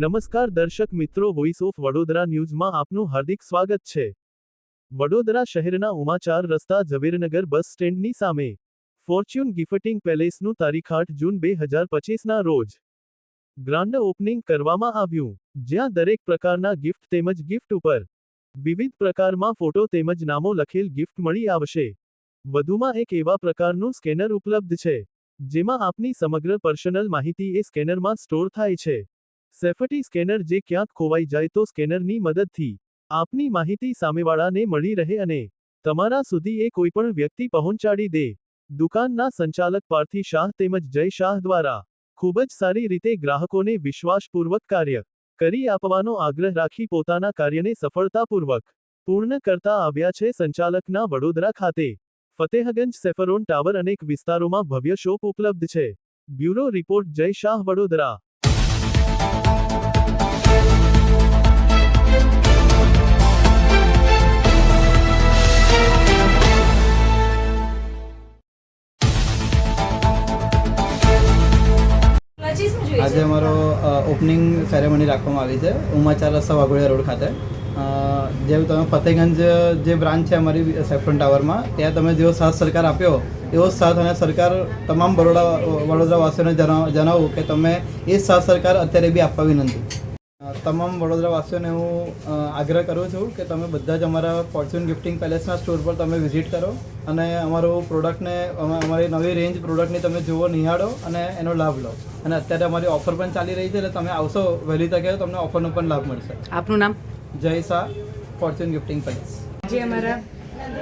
નમસ્કાર દર્શક મિત્રો વોઇસ ઓફ વડોદરા ન્યૂઝમાં આપનું હાર્દિક સ્વાગત છે. વડોદરા શહેરના ઉમાચાર રસ્તા ઝવેરનગર બસ સ્ટેન્ડની સામે. ફોર્ચ્યુન ગિફટિંગ પેલેસનું તારીખ આઠ જૂન બે હજાર પચીસના રોજ. ગ્રાન્ડ ઓપનિંગ કરવામાં આવ્યું. જ્યાં દરેક પ્રકારના ગિફ્ટ તેમજ ગિફ્ટ ઉપર. વિવિધ પ્રકારમાં ફોટો તેમજ નામો લખેલ ગિફ્ટ મળી આવશે. વધુમાં એક એવા પ્રકારનું સ્કેનર ઉપલબ્ધ છે. જેમાં આપની સમગ્ર પર્સનલ માહિતી એ સ્કેનરમાં સ્ટોર થાય છે. સેફટી સ્કેનર જે ક્યાંક ખોવાઈ જાય તો સ્કેનરની મદદથી આપની માહિતી સામેવાળાને મળી રહે અને તમારા સુધી એ કોઈપણ વ્યક્તિ પહોંચાડી દે. દુકાનના સંચાલક પાર્થી શાહ તેમજ જય શાહ દ્વારા ખૂબ જ સારી રીતે ગ્રાહકોને વિશ્વાસપૂર્વક કાર્ય કરી આપવાનો આગ્રહ રાખી પોતાના કાર્યને સફળતાપૂર્વક પૂર્ણ કરતા આવ્યા છે સંચાલકના વડોદરા ખાતે. ફતેહગંજ સેફરોન ટાવર અનેક વિસ્તારોમાં ભવ્ય શોપ ઉપલબ્ધ છે. Bureau report Jay Shah Vadodara. આજે અમારો ઓપનિંગ સેરેમની રાખવામાં આવી છે ઉમાચાર રસ્તા વાઘોડિયા રોડ ખાતે. જેમ જે તમે ફતેગંજ જે બ્રાન્ચ છે અમારી સેફ્રન ટાવરમાં ત્યાં તમે જેવો સાથ સરકાર આપ્યો એવો સાથ અને સરકાર તમામ બરોડા વડોદરાવાસીઓને જણાવ જણાવું કે તમે એ સાથ સરકાર અત્યારે બી આપવા વિનંતી. તમામ વડોદરાવાસીઓને હું આગ્રહ કરું છું કે તમે બધા જ અમારા ફોર્ચ્યુન ગિફ્ટિંગ પેલેસના સ્ટોર પર તમે વિઝિટ કરો અને અમારું પ્રોડક્ટને અમા- અમારી નવી રેન્જ પ્રોડક્ટની તમે જુઓ નિહાળો અને એનો લાભ લો. અને અત્યારે અમારી ઓફર પણ ચાલી રહી છે એટલે તમે આવશો વહેલી તકે તમને ઓફરનો પણ લાભ મળશે. આપનું નામ? Jay Shah Fortune gifting palace જે અમારા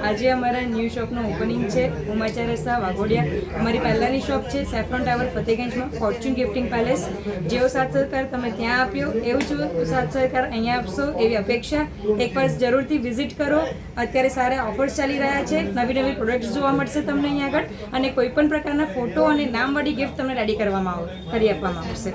આજે અમારા ન્યૂ શોપનું ઓપનિંગ છે ઉમાચાર્ય રસ્તા વાઘોડિયા. અમારી પહેલાંની શોપ છે, સેફ્રોન ટાવર, ફતેગંજમાં, ફોર્ચ્યુન ગિફ્ટિંગ પેલેસ. જેવો સાથ સહકાર તમે ત્યાં આપ્યો, એવું જ સાથ સહકાર અહીંયા આપશો એવી અપેક્ષા. એકવાર જરૂરથી વિઝિટ કરો. અત્યારે સારા ઓફર્સ ચાલી રહ્યા છે. નવી નવી પ્રોડક્ટ્સ જોવા મળશે તમને અહીંયા આગળ. અને કોઈપણ પ્રકારના ફોટો અને નામવાળી ગિફ્ટ તમને રેડી કરવામાં આવ, કરી આપવામાં આવશે.